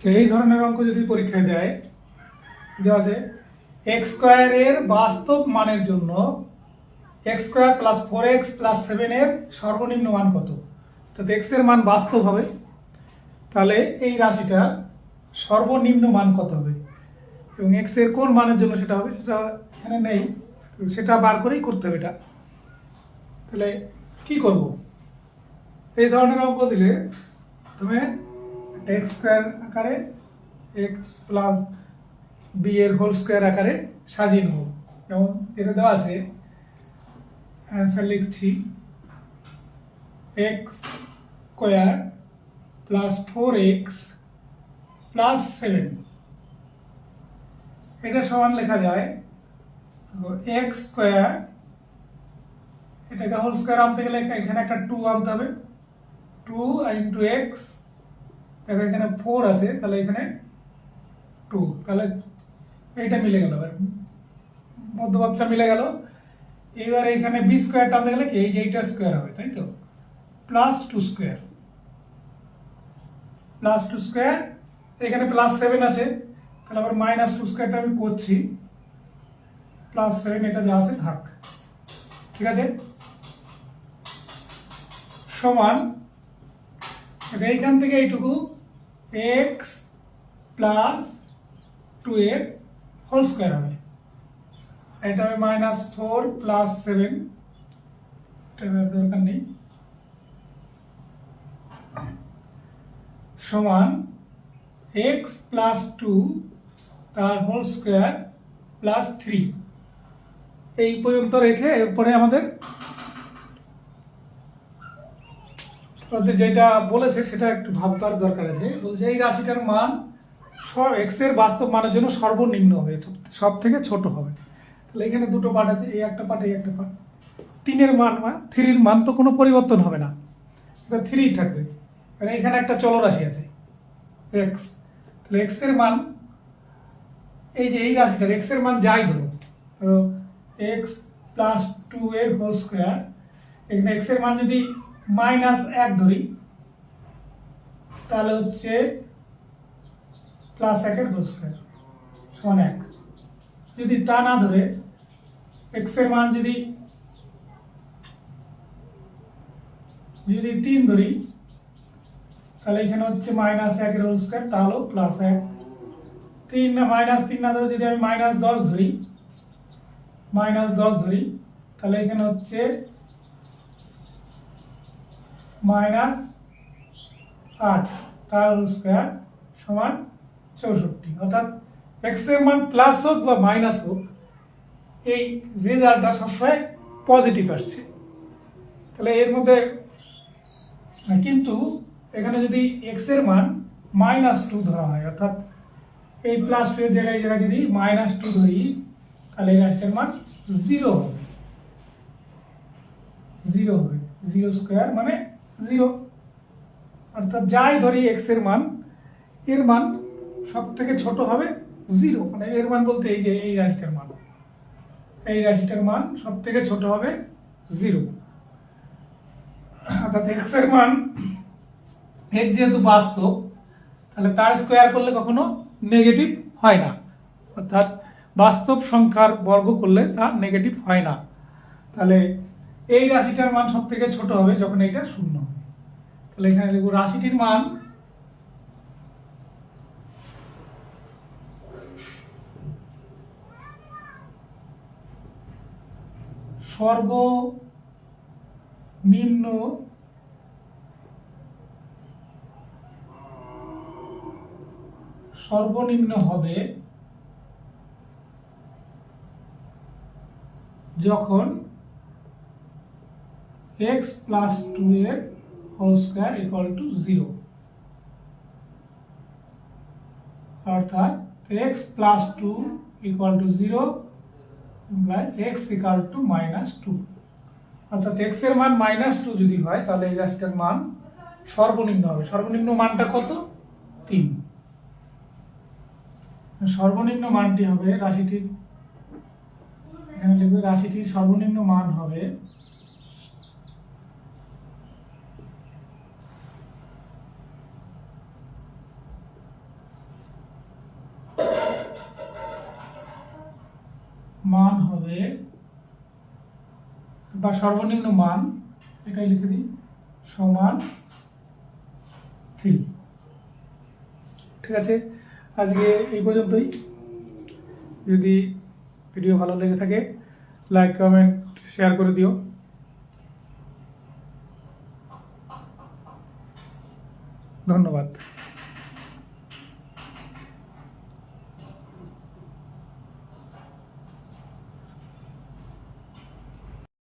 যে এই ধরনের অঙ্ক যদি পরীক্ষায় দেয় দেওয়া আছে? এক্স স্কোয়ারের বাস্তব মানের জন্য x square plus four x plus সেভেনের সর্বনিম্ন মান কত? তো এক্সের মান বাস্তব হবে। তাহলে এই রাশিটা সর্বনিম্ন মান কত হবে? এবং এক্সের কোন মানের জন্য সেটা হবে? সেটা এখানে নেই। সেটা বার করেই করতে হবে এটা। তাহলে কি করব? এই ধরনের অঙ্ক দিলে তুমি এক্স স্কোয়ার আকারে এক্স প্লাস বি এর হোল স্কোয়ার আকারে সাজিয়ে নেব যেমন এটা দেওয়া আছে অ্যান্সার লিখছি x square plus four x plus seven এটা সমান লেখা যায় এক্স স্কোয়ার এটাকে হোল স্কোয়ার আনতে গেলে এখানে একটা টু আনতে হবে টু ইন্টু এক্স দেখো এখানে ফোর আছে, তাহলে এখানে টু তাহলে এইটা মিলে গেল। এবার মধ্যভাবটা মিলে গেল। এবার এখানে বি স্কোয়ার টানতে গেলে কি? এই এইটা স্কোয়ার হবে, তাই তো? Plus two square plus two square এখানে প্লাস সেভেন আছে। তাহলে আবার মাইনাস টু স্কোয়ারটা আমি করছি। প্লাস সেভেন এটা যা আছে থাক। ঠিক আছে? সমান এবার এইখান থেকে এইটুকু এক্স প্লাস টু এর হোল স্কোয়ার হবে। এটা হবে মাইনাস ফোর প্লাস সেভেন দরকার নেই। সমান এক্স প্লাস টু তার হোল স্কোয়ার প্লাস থ্রি এই পর্যন্ত রেখে এরপরে আমাদের ওদের যেটা বলেছে, সেটা একটু ভাববার দরকার আছে। বলছে, এই রাশিটার মান এক্সের বাস্তব মানের জন্য সর্বনিম্ন হবে সব থেকে ছোট হবে। তাহলে এখানে দুটো পার্ট আছে, এই একটা পার্ট এই একটা পার্ট তিনের মান থ্রির মান তো কোনো পরিবর্তন হবে না। এবার থ্রি থাকবে। এবার এখানে একটা চলরাশি আছে এক্স তাহলে এক্সের মান, এই যে এই রাশিটার এক্সের মান যাই ধরো এক্স প্লাস টু এর হোল স্কোয়ার এখানে এক্সের মান যদি মাইনাস এক ধরি, তাহলে হচ্ছে প্লাস একের হোল স্কোয়ার সমান এক। যদি তা না ধরে এক্সের মান যদি যদি তিন ধরি, তাহলে এখানে হচ্ছে মাইনাস একের হোল স্কোয়ার তাহলেও প্লাস এক। তিন না, মাইনাস তিন না ধরে যদি আমি মাইনাস দশ ধরি, মাইনাস দশ ধরি, তাহলে এখানে হচ্ছে মাইনাস আট তার স্কোয়ার সমান চৌষট্টি। অর্থাৎ এক্সের মান প্লাস হোক বা মাইনাস হোক, এই রেজাল্টটা সবসময় পজিটিভ আসছে। তাহলে এর মধ্যে কিন্তু এখানে যদি এক্সের মান মাইনাস টু ধরা হয়, অর্থাৎ এই প্লাস টু এর জায়গায় জায়গায় যদি মাইনাস টু ধরি, তাহলে এই রাশিটার মান জিরো হবে। জিরো হবে। জিরো স্কোয়ার মানে জিরো। অর্থাৎ যাই ধরি এক্সের মান এর মান সব থেকে ছোট হবে জিরো। মানে এর মান বলতে এই যে এই রাশিটার মান। এই রাশিটার মান সব থেকে ছোট হবে জিরো। অর্থাৎ এক্সের মান এক্স যেহেতু বাস্তব, তাহলে তার স্কোয়ার করলে কখনো নেগেটিভ হয় না। অর্থাৎ বাস্তব সংখ্যার বর্গ করলে তা নেগেটিভ হয় না। তাহলে এই রাশিটার মান সব থেকে ছোট হবে যখন এইটা শূন্য তাহলে এখানে লিখব, রাশিটির মান সর্বনিম্ন সর্বনিম্ন হবে যখন এক্স প্লাস টু এর whole square equal to zero অর্থাৎ x plus two equal to zero plus x equal to minus two অর্থাৎ এক্সের মান মাইনাস টু যদি হয়, তাহলে এই রাশিটার মান সর্বনিম্ন হবে। সর্বনিম্ন মানটা কত? তিন। সর্বনিম্ন মানটি হবে রাশিটির, এখানে লিখবে রাশিটির সর্বনিম্ন মান হবে হবে বা সর্বনিম্ন মান এটাই লিখে দিই, সমান থ্রি ঠিক আছে? আজকে এই পর্যন্তই। যদি ভিডিও ভালো লেগে থাকে লাইক কমেন্ট শেয়ার করে দিও। ধন্যবাদ।